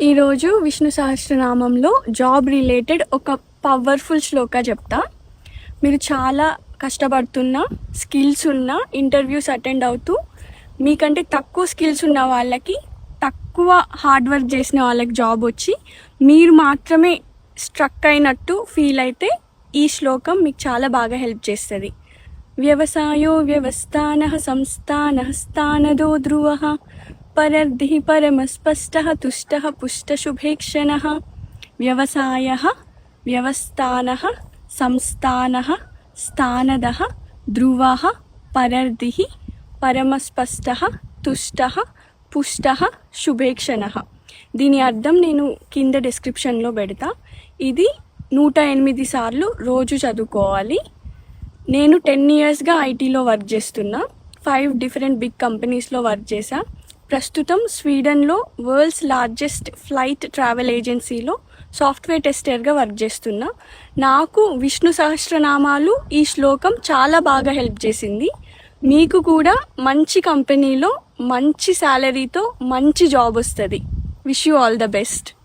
ఈరోజు విష్ణు సహస్రనామంలో job related ఒక పవర్ఫుల్ శ్లోక చెప్తా. మీరు చాలా కష్టపడుతున్న స్కిల్స్ ఉన్న ఇంటర్వ్యూస్ అటెండ్ అవుతూ మీకంటే తక్కువ స్కిల్స్ ఉన్న వాళ్ళకి తక్కువ హార్డ్ వర్క్ చేసిన వాళ్ళకి జాబ్ వచ్చి మీరు మాత్రమే స్ట్రక్ అయినట్టు ఫీల్ అయితే ఈ శ్లోకం మీకు చాలా బాగా హెల్ప్ చేస్తుంది. వ్యవసాయో వ్యవస్థాన సంస్థాన స్థానదో ధ్రువ పరర్ధి పరమస్పష్ట తుష్ట పుష్టశుభేక్షణ వ్యవసాయ వ్యవస్థాన సంస్థాన స్థానద ధ్రువ పరర్ధి పరమస్పష్ట తుష్ట పుష్ట శుభేక్షణ దీని అర్థం నేను కింద డిస్క్రిప్షన్లో పెడతా. ఇది నూట ఎనిమిది సార్లు రోజు చదువుకోవాలి. నేను టెన్ ఇయర్స్గా ఐటీలో వర్క్ చేస్తున్నా. ఫైవ్ డిఫరెంట్ బిగ్ కంపెనీస్లో వర్క్ చేశా. ప్రస్తుతం స్వీడన్లో వరల్డ్స్ లార్జెస్ట్ ఫ్లైట్ ట్రావెల్ ఏజెన్సీలో సాఫ్ట్వేర్ టెస్టర్గా వర్క్ చేస్తున్నా నాకు విష్ణు సహస్రనామాలు ఈ శ్లోకం చాలా బాగా హెల్ప్ చేసింది. మీకు కూడా మంచి కంపెనీలో మంచి శాలరీతో మంచి జాబ్ వస్తుంది. Wish you all the best.